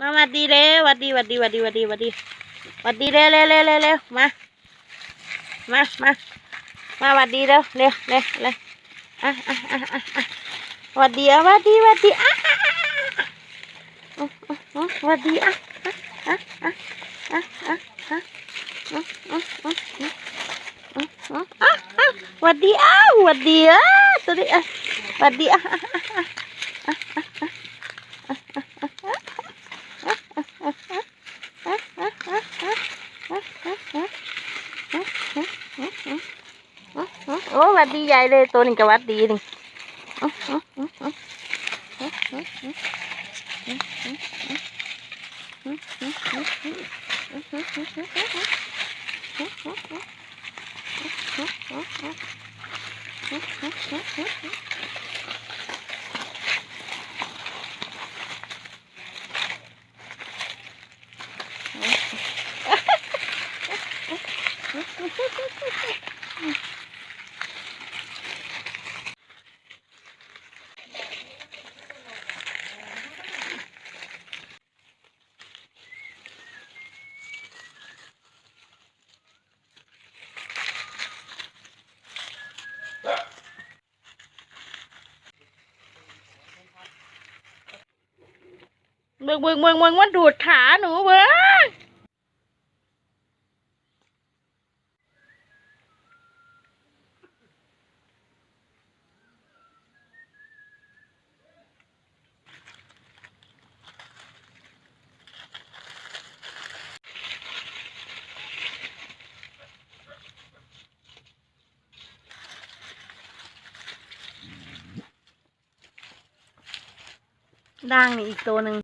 มาหวัดดีเร็ววัดดีวัดดีวัดดีวัดดีวัดดีวัดดีเร็วเร็วเร็วเร็วเร็วมา มามามาวัดดีเร็วเร็วเร็วเร็วอะอะอะอะอะวัดดีอะวัดดีวัดดีอะอะอะอะอะอะหวัดดีอะอะอะอะอะอะอะอะอะอะอะอะอะอะหวัดดีอ้าวหวัดดีอะตัวนี้อะวัดดีอะ โอ้วัดดีใหญ่เลยตัวนี้ก็วัดดีนี่ เบิ่งเบิ่งเบิ่งเบิ่งมันดูดขาหนูเบิ่ง ด่างนี่อีกตัวหนึ่ง